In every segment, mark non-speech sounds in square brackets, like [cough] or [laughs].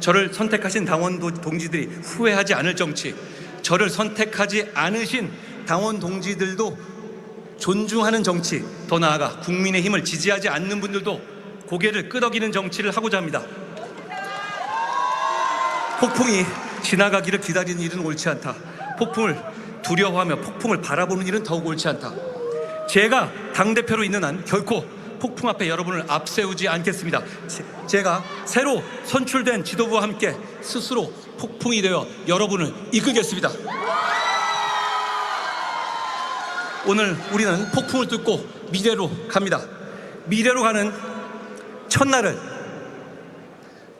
저를 선택하신 당원 도- 동지들이 후회하지 않을 정치, 저를 선택하지 않으신 당원 동지들도 존중하는 정치, 더 나아가 국민의 힘을 지지하지 않는 분들도 고개를 끄덕이는 정치를 하고자 합니다. 폭풍이 지나가기를 기다리는 일은 옳지 않다. 폭풍을 두려워하며 폭풍을 바라보는 일은 더욱 옳지 않다. 제가 당대표로 있는 한 결코 폭풍 앞에 여러분을 앞세우지 않겠습니다. 제- 제가 새로 선출된 지도부와 함께 스스로 폭풍이 되어 여러분을 이끌겠습니다. 오늘 우리는 폭풍을 뚫고 미래로 갑니다. 미래로 가는 첫날을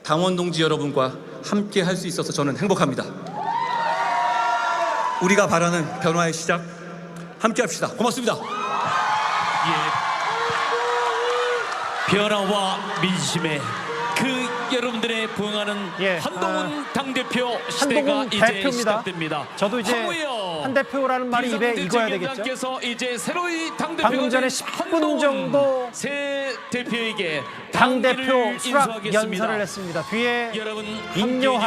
당원 동지 여러분과 함께 할 수 있어서 저는 행복합니다. 우리가 바라는 변화의 시작 함께 합시다. 고맙습니다. 예. 변화와 민심에 그 여러분들의 부응하는 예, 한동훈 당대표 시대가 한동훈 이제 대표입니다. 시작됩니다. 저도 이제 한 대표라는 말이 입에 익어야 되겠죠. 이제 새로이 당대표가 방금 전에 된 10분 한동훈 정도 새 대표에게 당 대표 당기를 수락. 연설을 했습니다. 뒤에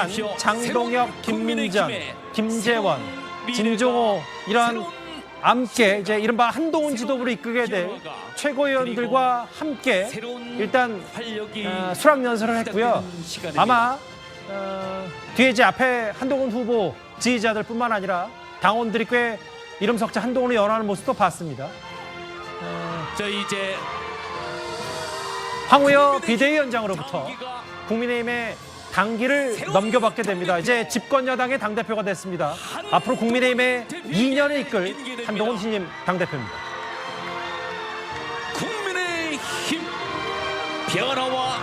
주십시오. 장동혁, 힘에 김재원, 진종호 이런 함께 이제 이른바 한동훈 지도부를 이끌게 될 최고위원들과 함께 일단 어, 수락 연설을 했고요. 아마 어, 뒤에 이제 앞에 한동훈 후보 지지자들뿐만 아니라 당원들이 꽤 이름 석자 한동훈을 연호하는 모습도 봤습니다. 저 이제 황우여 비대위원장으로부터 국민의힘의 당기를 넘겨받게 됩니다. 이제 집권 여당의 당 대표가 됐습니다. 앞으로 국민의힘의 2년을 이끌 한동훈 신임 당 대표입니다. 국민의 힘 변화와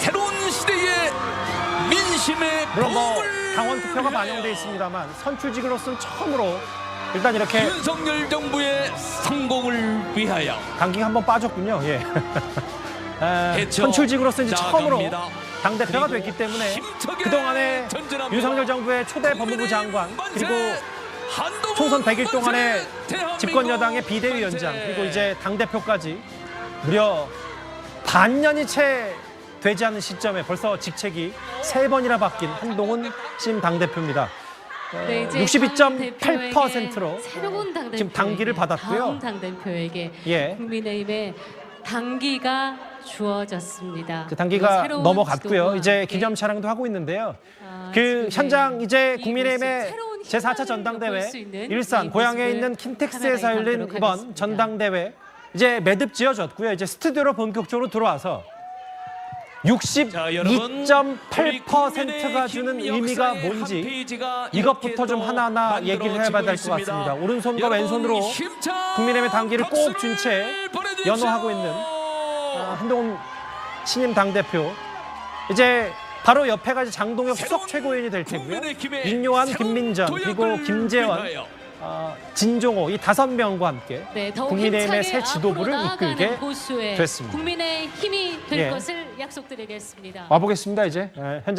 새로운 시대의 민심의 물론 뭐 당원 투표가 반영돼 있습니다만 선출직으로서는 처음으로 일단 이렇게 윤석열 정부의 성공을 위하여 당기가 한번 빠졌군요. 예. 에, [laughs] 해쳐 선출직으로서 이제 처음으로 나아갑니다. 당 대표가 그리고 됐기 때문에 그동안에. 윤석열 정부의 초대 법무부 장관! 그리고 총선 100일 만세! 동안의 대한민국 집권 여당의 비대위원장! 그리고 이제 당 대표까지 무려 반년이 채 되지 않는 시점에 벌써 직책이 세 번이나 바뀐 한동훈 신 당 대표입니다. 네, 이제 62.8%로 새로운 당 지금 당기를 받았고요. 다음 당 대표에게 예. 국민의힘의 당기가 주어졌습니다. 그 단기가 새로운 넘어갔고요. 이제 함께 기념 촬영도 하고 있는데요. 아, 그 지금 현장 이제 이 국민의힘의 모습, 새로운 제4차 희망을 전당대회 볼수 있는 일산 이 고향에 모습을 있는 킨텍스에서 카메라에 열린 담도록 이번 하겠습니다. 전당대회 이제 매듭 지어졌고요. 이제 스튜디오로 본격적으로 들어와서 자, 여러분, 우리 62.8%가 주는 국민의 의미가 역사의 한 뭔지 페이지가 이것부터 이렇게 좀 또 하나하나 얘기를 해봐야 될 것 만들어지고 같습니다. 있습니다. 오른손과 여러분, 왼손으로 힘찬 국민의힘의 당기를 꼭준채 박수를 보내주십시오. 연호하고 있는 아, 한동훈 신임 당대표 이제 바로 옆에가 장동혁 수석 최고위원이 될 테고요. 윤요한, 새로운 김민전 그리고 김재원, 아, 진종호 이 다섯 명과 함께 네, 국민의힘의 새 지도부를 이끌게 됐습니다. 국민의 힘이 될 예. 것을 약속드리겠습니다. 와보겠습니다 이제 예, 현장.